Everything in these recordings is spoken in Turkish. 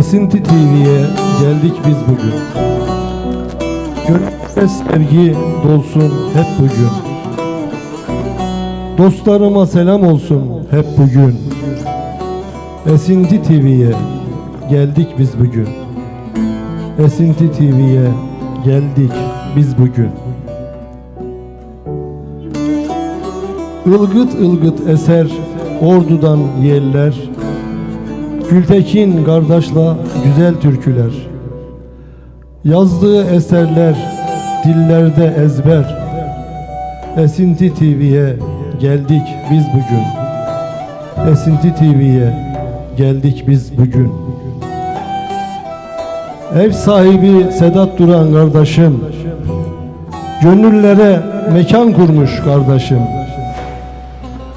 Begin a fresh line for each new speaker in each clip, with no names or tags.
Esinti TV'ye geldik biz bugün. Gönlümde sevgi dolsun hep bugün. Dostlarıma selam olsun hep bugün. Esinti TV'ye geldik biz bugün. Esinti TV'ye geldik biz bugün. Ilgıt ılgıt eser ordudan yeller Gültekin kardeşla güzel türküler. Yazdığı eserler dillerde ezber. Esinti TV'ye geldik biz bugün. Esinti TV'ye geldik biz bugün. Ev sahibi Sedat Duran kardeşim. Gönüllere mekan kurmuş kardeşim.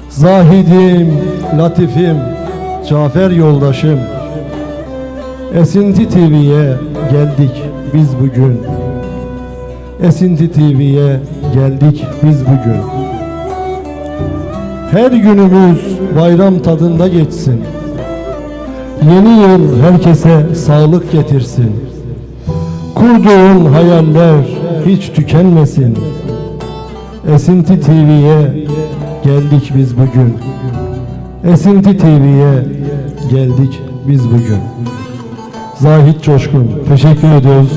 Zahidim, Latifim, Cafer yoldaşım Esinti TV'ye geldik biz bugün. Esinti TV'ye geldik biz bugün. Her günümüz bayram tadında geçsin. Yeni yıl herkese sağlık getirsin. Kurduğun hayaller hiç tükenmesin. Esinti TV'ye geldik biz bugün Esinti TV'ye geldik biz bugün. Zahit Coşkun teşekkür ediyoruz